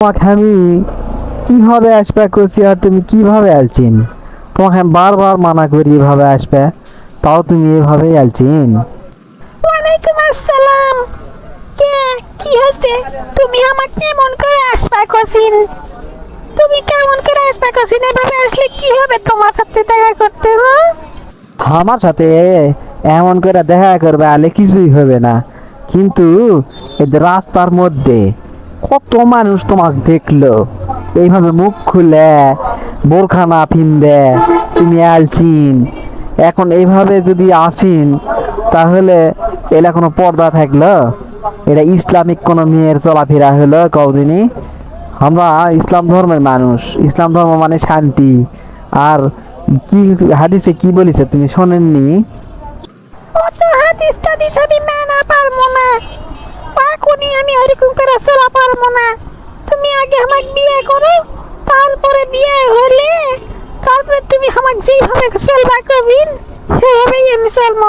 তোমাকে আমি কীভাবে আসবে করছি আর তুমি কীভাবে আলছিন তোমাকে আমি বারবার মানা করি এভাবে আসবে তাও তুমি এভাবেই আলছিন ওয়ালাইকুম আসসালাম। কে? কি হয়েছে? তুমি আমাকে কেমন করে আসবা কসিন? তুমি কেমন করে আসবা কসিন? এভাবে আসলে কি হবে তোমার সাথে দেখা করতে আমার সাথে এমন করে দেখা করবে আলে কিছুই হবে না। কিন্তু রাস্তার মধ্যে কত মানুষ তোমাকে দেখল? এইভাবে মুখ খুলে বোরখা না পিনবে, তুমি আলচিন। এখন এইভাবে যদি আসিন, তাহলে এলা কোনো পর্দা থাকল? এটা ইসলামিক কোনো মেয়ের চলাফেরা হলো কদিনই আমরা ইসলাম ধর্মের মানুষ। ইসলাম ধর্ম মানে শান্তি। আর কি হাদিসে কি বলেছে তুমি শোনেননি? আমি পারব না। আমি করে চলা পারব না। তুমি আগে আমাকে বিয়ে করো, তারপরে বিয়ে হলে তারপরে তুমি আমাকে চলবা করবিন সেভাবেই আমি চলবো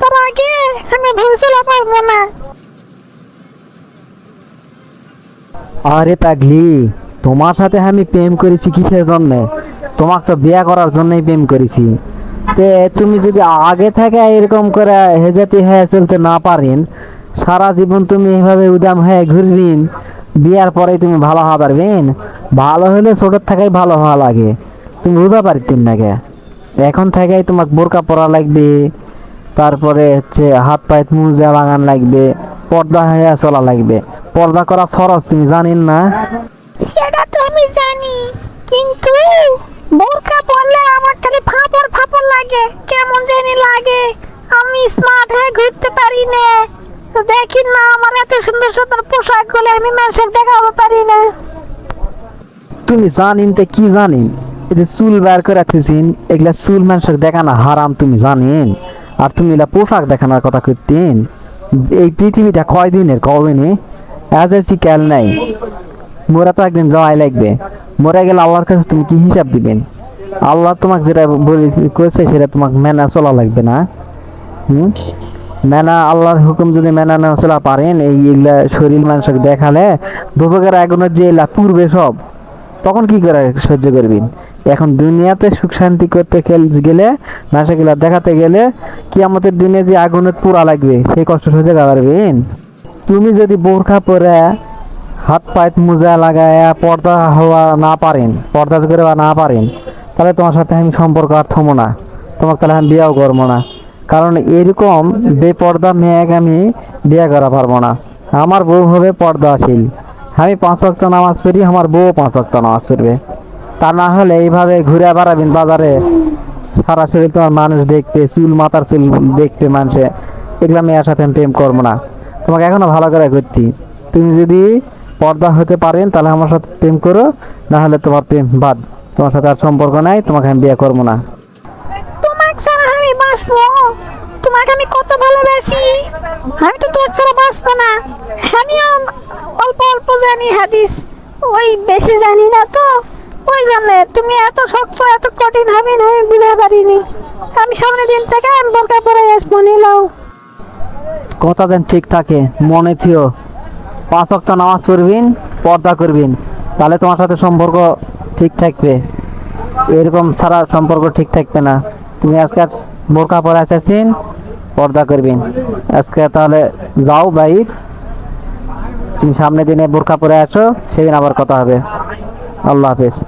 তার আগে আমি চলা পারব না। আরে পাগলি, তোমার সাথে আমি প্রেম করেছি কিসের জন্য? তোমাকে তো বিয়ে করার জন্যই প্রেম করেছি। তে তুমি যদি আগে থেকে এরকম করে হেজাতি হয়ে চলতে না পারেন, সারা জীবন তুমি এইভাবে উদাম হয়ে ঘুরবেন, বিয়ার পরে তুমি ভালো হওয়া পারবেন। ভালো হলে ছোটোর থেকেই ভালো হওয়া লাগে। তুমি বুঝতে পারতেন না কে? এখন থেকেই তোমাকে বোরকা পরা লাগবে, তারপরে হচ্ছে হাত পায়ে মুজা লাগান লাগবে, পর্দা হয়ে চলা লাগবে। পর্দা করা ফরজ, তুমি জানেন না? সেটা তো আমি জানি, কিন্তু বোরকা পরলে আমার খালি ফাপড় ফাপড় লাগে। কেমন জানি লাগে। আমি স্মার্ট হয়ে ঘুরতে পারি না। দেখি না, আমার এত সুন্দর সুন্দর পোশাকগুলো আমি মানুষের দেখাবো পারি না। তুমি জানিন তো কি জানিন? এই যে চুল বার করে রাখতেছিন এগুলা চুল মানুষের দেখানো হারাম, তুমি জানেন? আর তুমি এলা পোশাক দেখানোর কথা করতেন এই পৃথিবীটা কয় দিনের কদিনে আজ আছি কাল নাই। মোরা তো একদিন যাওয়াই লাগবে। মোরা গেলে আল্লাহর কাছে তুমি কি হিসাব দিবেন? আল্লাহ তোমাকে যেটা বলে করেছে সেটা তোমাকে মেনা চলা লাগবে না। হুম? মেনা, আল্লাহর হুকুম যদি মেনা না চলা পারেন, এই এগুলা শরীর মানুষকে দেখালে দোজকের আগুনের যে এলা পূর্বে সব, তখন কি করে সহ্য করবেন? এখন দুনিয়াতে সুখ শান্তি করতে খেল- গেলে মানুষগুলা দেখাতে গেলে কি আমাদের দিনে যে আগুনের পুরা লাগবে, সেই কষ্ট সহ্য করতে পারবেন? তুমি যদি বোরখা পরে হাত পায়ে মোজা লাগায় পর্দা হওয়া না পারেন, পর্দা করে না পারেন, তাহলে তোমার সাথে আমি সম্পর্ক আর থমো না। তোমাকে তাহলে আমি বিয়েও করব না। কারণ এরকম বেপর্দা মেয়েকে আমি বিয়ে করা পারব না। আমার বউ হবে পর্দাশীল। আমি পাঁচ ওয়াক্ত নামাজ পড়ি, আমার বউ পাঁচ ওয়াক্ত নামাজ পড়বে। তা না হলে এইভাবে ঘুরে বেড়াবেন বাজারে সারা শরীর তোমার মানুষ দেখতে, চুল মাথার চুল দেখতে মানুষে। এগুলো মেয়ের সাথে আমি প্রেম করব না। তোমাকে এখনও ভালো করে করছি তুমি যদি পর্দা হতে পারেন তাহলে আমার সাথে প্রেম করো না হলে তোমার প্রেম বাদ। তোমার সাথে আর সম্পর্ক নাই তোমাকে আমি বিয়ে করব না। তোমাকে ছাড়া আমি বাঁচবো? তোমাকে আমি কত ভালোবাসি? আমি তো ছাড়া বাঁচবো না। আমিও অল্প অল্প জানি হাদিস। ওই বেশি জানি না তো। ওই জন্য তুমি এত শক্ত এত কঠিন হবে না আমি বুঝতে পারিনি। আমি সামনে দিন থেকে আমি বোরকা পরে আসব নিলাও কথা যেন ঠিক থাকে মনে থিও। পাঁচ অক্ত নামাজ পড়বেন, পর্দা করবেন। তাহলে তোমার সাথে সম্পর্ক ঠিক থাকবে। এরকম ছাড়া সম্পর্ক ঠিক থাকবে না। তুমি আজকে বোরকা পরে আসেছেন পর্দা করবেন। আজকে তাহলে যাও বাইর। তুমি সামনে দিনে বোরকা পরে আসো, সেদিন আবার কথা হবে। আল্লাহ হাফেজ।